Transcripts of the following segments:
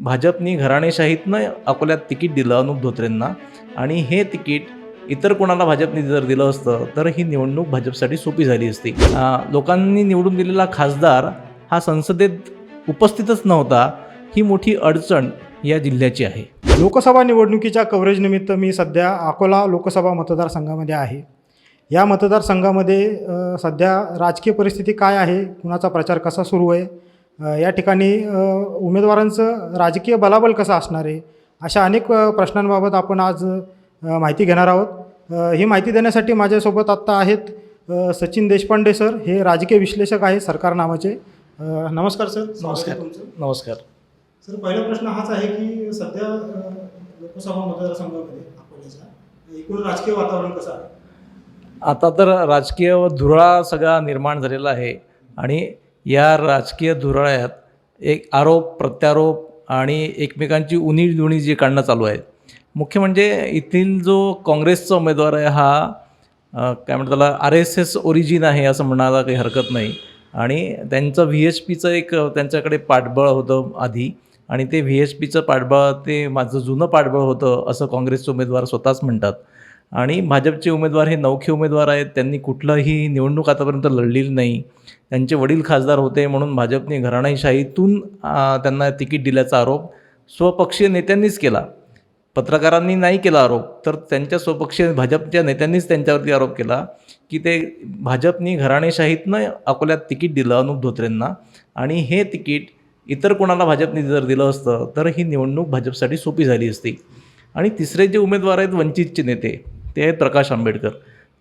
भाजपनी घराणेशाहीतनं अकोल्यात तिकीट दिलं अनुप धोत्रेंना. आणि हे तिकीट इतर कोणाला भाजपने जर दिलं असतं तर ही निवडणूक भाजपसाठी सोपी झाली असती. लोकांनी निवडून दिलेला खासदार हा संसदेत उपस्थितच नव्हता ही मोठी अडचण या जिल्ह्याची आहे. लोकसभा निवडणुकीच्या कव्हरेजनिमित्त मी सध्या अकोला लोकसभा मतदारसंघामध्ये आहे. या मतदारसंघामध्ये सध्या राजकीय परिस्थिती काय आहे कुणाचा प्रचार कसा सुरू आहे या ठिकाणी उमेदवारांचं राजकीय बलाबल कसं असणार आहे? अशा अनेक प्रश्नांबाबत आपण आज माहिती घेणार आहोत. ही माहिती देण्यासाठी माझ्यासोबत आत्ता आहेत सचिन देशपांडे सर. हे राजकीय विश्लेषक आहे सरकार नावाचे. नमस्कार सर. नमस्कार. तुमचं. नमस्कार. सर पहिला प्रश्न हाच आहे की सध्या लोकसभा मतदारसंघामध्ये एकूण राजकीय वातावरण कसं आहे? आता तर राजकीय धुरळा सगळा निर्माण झालेला आहे आणि या राजकीय धुराळ्यात एक आरोप प्रत्यारोप आणि एकमेकांची उणी दुणी जी काढणं चालू आहे. मुख्य म्हणजे येथील जो काँग्रेसचा उमेदवार आहे हा काय म्हणतात त्याला आर एस एस ओरिजिन आहे असं म्हणायला काही हरकत नाही. आणि त्यांचं व्ही एच पीचं एक त्यांच्याकडे पाठबळ होतं आधी आणि ते व्ही एच पीचं पाठबळ ते माझं जुनं पाठबळ होतं असं काँग्रेसचे उमेदवार स्वतःच म्हणतात. आणि भाजपचे उमेदवार हे नवखे उमेदवार आहेत त्यांनी कुठलंही निवडणूक आतापर्यंत लढलेली नाही. त्यांचे वडील खासदार होते म्हणून भाजपने घराणाईशाहीतून त्यांना तिकीट दिल्याचा आरोप स्वपक्षीय नेत्यांनीच केला. पत्रकारांनी नाही केला आरोप तर त्यांच्या स्वपक्षीय भाजपच्या नेत्यांनीच त्यांच्यावरती आरोप केला की ते भाजपनी घराणेशाहीतनं अकोल्यात तिकीट दिलं अनुप धोत्रेंना आणि हे तिकीट इतर कोणाला भाजपने जर दिलं असतं तर ही निवडणूक भाजपसाठी सोपी झाली असती. आणि तिसरे जे उमेदवार आहेत वंचितचे नेते ते आहेत प्रकाश आंबेडकर.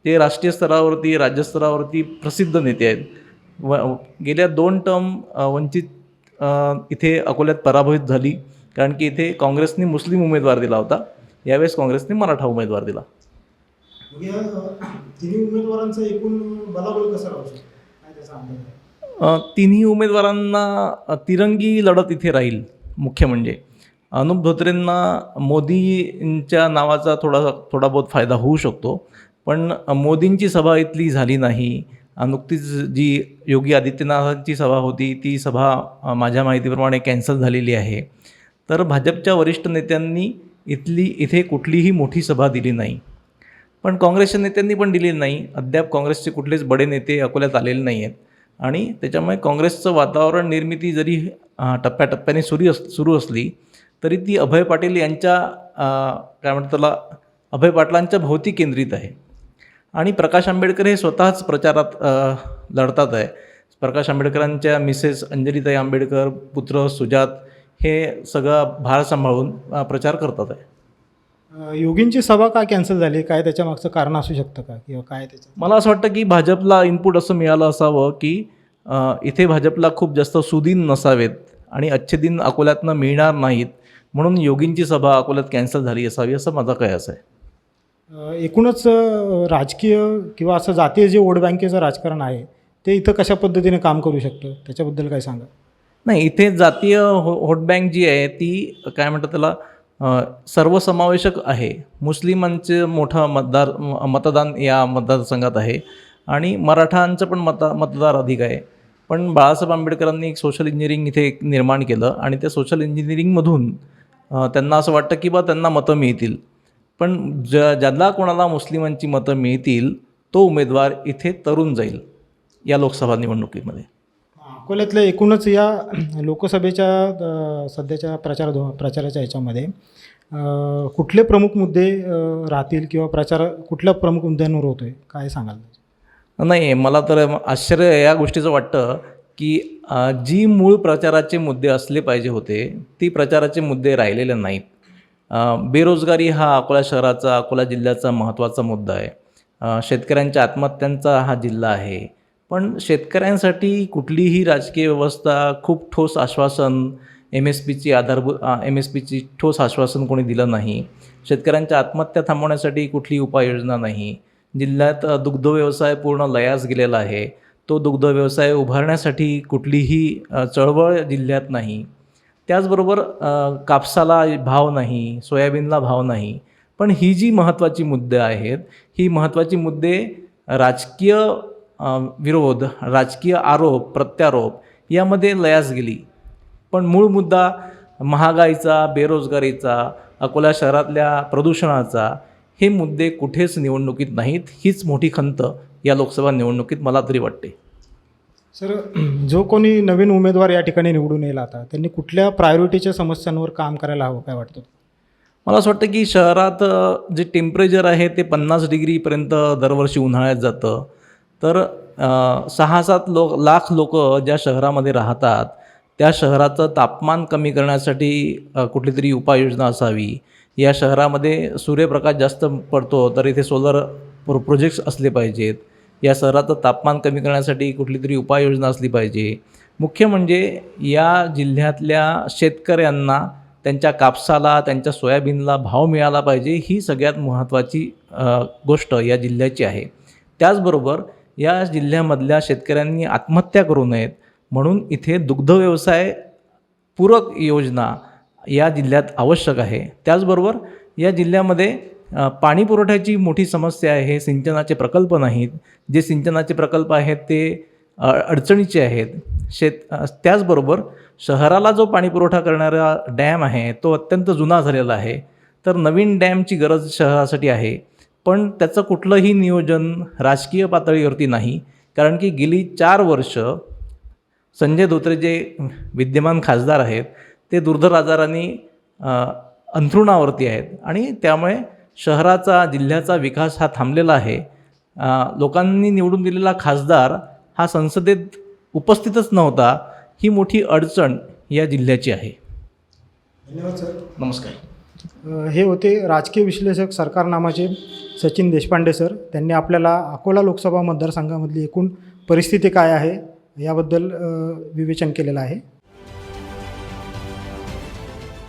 ते राष्ट्रीय स्तरावरती राज्यस्तरावरती प्रसिद्ध नेते आहेत. व गेल्या दोन टर्म वंचित इथे अकोल्यात पराभूत झाली. कारण की इथे काँग्रेसने मुस्लिम उमेदवार दिला होता. यावेळेस काँग्रेसने मराठा उमेदवार दिला. तिन्ही उमेदवारांचं एकूण बलाबल कसं उमेदवारांना तिरंगी लढत इथे राहील मुख्य म्हणजे. अनुप धोत्रेंना मोदींच्या नावाचा थोडा थोडा बहुत फायदा होऊ शकतो. पण मोदींची सभा इथली झाली नाही. नुकतीच जी योगी आदित्यनाथांची सभा होती. ती सभा माझ्या माहितीप्रमाणे कॅन्सल झालेली आहे. तर भाजपच्या वरिष्ठ नेत्यांनी इथली इथे कुठलीही मोठी सभा दिली नाही. पण काँग्रेसच्या नेत्यांनी पण दिली नाही. अद्याप काँग्रेसचे कुठलेच बडे नेते अकोल्यात आलेले नाही आहेत आणि त्याच्यामुळे काँग्रेसचं वातावरण निर्मिती जरी टप्प्याटप्प्याने सुरू अस सुरू असली तरी ती अभय पाटील यांच्या काय म्हणतात त्याला अभय पाटलांच्या भोवती केंद्रित आहे. आणि प्रकाश आंबेडकर हे स्वतःच प्रचारात लढतात आहे. प्रकाश आंबेडकरांच्या मिसेस अंजलीताई आंबेडकर पुत्र सुजात हे सगळं भार सांभाळून प्रचार करतात आहे. योगींची सभा का कॅन्सल झाली? काय त्याच्या मागचं कारण असू शकतं का? किंवा काय त्याचं? मला असं वाटतं की भाजपला इनपुट असं मिळालं असावं की इथे भाजपला खूप जास्त सुदीन नसावेत आणि अच्छे दिन अकोल्यातनं मिळणार नाहीत. म्हणून योगींची सभा अकोल्यात कॅन्सल झाली असावी असं माझा कयास आहे. अ, एकूणच राजकीय किंवा असं जातीय जे वोट बँकेचं राजकारण आहे ते इथं कशा पद्धतीने काम करू शकतं? त्याच्याबद्दल काय सांगा. नाही इथे जातीय हो व्होट बँक जी आहे ती काय म्हणतात त्याला सर्वसमावेशक आहे. मुस्लिमांचे मोठं मतदार मतदान या मतदारसंघात आहे. आणि मराठांचं पण मत मतदार अधिक आहे. पण बाळासाहेब आंबेडकरांनी एक सोशल इंजिनिअरिंग इथे एक निर्माण केलं आणि त्या सोशल इंजिनिअरिंगमधून त्यांना असं वाटतं की बा त्यांना मतं मिळतील. पण ज ज्याला कोणाला मुस्लिमांची मतं मिळतील तो उमेदवार इथे तरुण जाईल या लोकसभा निवडणुकीमध्ये. अकोल्यातल्या एकूणच या लोकसभेच्या सध्याच्या प्रचार प्रचाराच्या ह्याच्यामध्ये कुठले प्रमुख मुद्दे राहतील किंवा प्रचार कुठल्या प्रमुख मुद्द्यांवर होतो आहे काय सांगाल? नाही मला तर आश्चर्य या गोष्टीचं वाटतं की जी मूळ प्रचाराचे मुद्दे असले पाहिजे होते ती प्रचाराचे मुद्दे राहिलेले नाहीत. बेरोजगारी हा अकोला शहराचा अकोला जिल्ह्याचा महत्त्वाचा मुद्दा आहे. शेतकऱ्यांच्या आत्महत्यांचा हा जिल्हा आहे. पण शेतकऱ्यांसाठी कुठलीही राजकीय व्यवस्था खूप ठोस आश्वासन एम एस पीची आधारभूत एम एस पीची ठोस आश्वासन कोणी दिलं नाही. शेतकऱ्यांच्या आत्महत्या थांबवण्यासाठी कुठली उपाययोजना नाही. जिल्ह्यात दुग्धव्यवसाय दुग्ध व्यवसाय पूर्ण लयास गेलेला आहे. तो दुग्ध व्यवसाय उभारण्यासाठी कुठलीही चळवळ जिल्ह्यात नाही. त्याचबरोबर कापसाला भाव नाही सोयाबीनला भाव नाही. पण ही जी महत्त्वाची मुद्दे आहेत ही महत्त्वाची मुद्दे राजकीय विरोध राजकीय आरोप प्रत्यारोप यामध्ये लयास गेली. पण मूळ मुद्दा महागाईचा बेरोजगारीचा अकोला शहरातल्या प्रदूषणाचा हे मुद्दे कुठेच निवडणुकीत नाहीत हीच मोठी खंत. या लोकसभा निवडणुकीत मला तरी वाटते. सर जो कोणी नवीन उमेदवार या ठिकाणी निवडून येईल आता त्यांनी कुठल्या प्रायोरिटीच्या समस्यांवर काम करायला हवं काय वाटतं? मला असं वाटतं की शहरात जे टेम्परेचर आहे ते पन्नास डिग्रीपर्यंत दरवर्षी उन्हाळ्यात जातं. तर सहा सात लो लाख लोक ज्या शहरामध्ये राहतात त्या शहराचं तापमान कमी करण्यासाठी कुठली तरी उपाययोजना असावी. या शहरामध्ये सूर्यप्रकाश जास्त पडतो तर इथे सोलर प्रो प्रोजेक्ट्स असले पाहिजेत. या शहराचं तापमान कमी करण्यासाठी कुठली तरी उपाययोजना असली पाहिजे. मुख्य म्हणजे या जिल्ह्यातल्या शेतकऱ्यांना त्यांच्या कापसाला त्यांच्या सोयाबीनला भाव मिळाला पाहिजे ही सगळ्यात महत्त्वाची गोष्ट या जिल्ह्याची आहे. त्याचबरोबर या जिल्ह्यामधल्या शेतकऱ्यांनी आत्महत्या करू नयेत म्हणून इथे दुग्ध व्यवसाय पूरक योजना या जिल्ह्यात आवश्यक आहे. त्याचबरोबर या जिल्ह्यामध्ये पाणी पुरवठ्याची मोठी समस्या आहे सिंचनाचे प्रकल्प नाहीत. जे सिंचनाचे प्रकल्प आहेत ते अडचणीचे आहेत. शेत त्याचबरोबर शहराला जो पाणी पुरवठा करणारा डॅम आहे तो अत्यंत जुना झालेला आहे. तर नवीन डॅमची गरज शहरासाठी आहे. पण त्याचं कुठलंही नियोजन राजकीय पातळीवरती नाही. कारण की गेली चार वर्ष संजय धोत्रे जे विद्यमान खासदार आहेत ते दुर्धर आजारांनी अंथरुणावरती आहेत. आणि त्यामुळे शहराचा जिल्ह्याचा विकास हा थांबलेला आहे. लोकांनी निवडून दिलेला खासदार हा संसदेत उपस्थितच नव्हता. ही मोठी अडचण या जिल्ह्याची आहे. धन्यवाद सर. नमस्कार. हे होते राजकीय विश्लेषक सरकारनामाचे सचिन देशपांडे सर. त्यांनी आपल्याला अकोला लोकसभा मतदारसंघामधली एकूण परिस्थिती काय आहे याबद्दल विवेचन केलेलं आहे.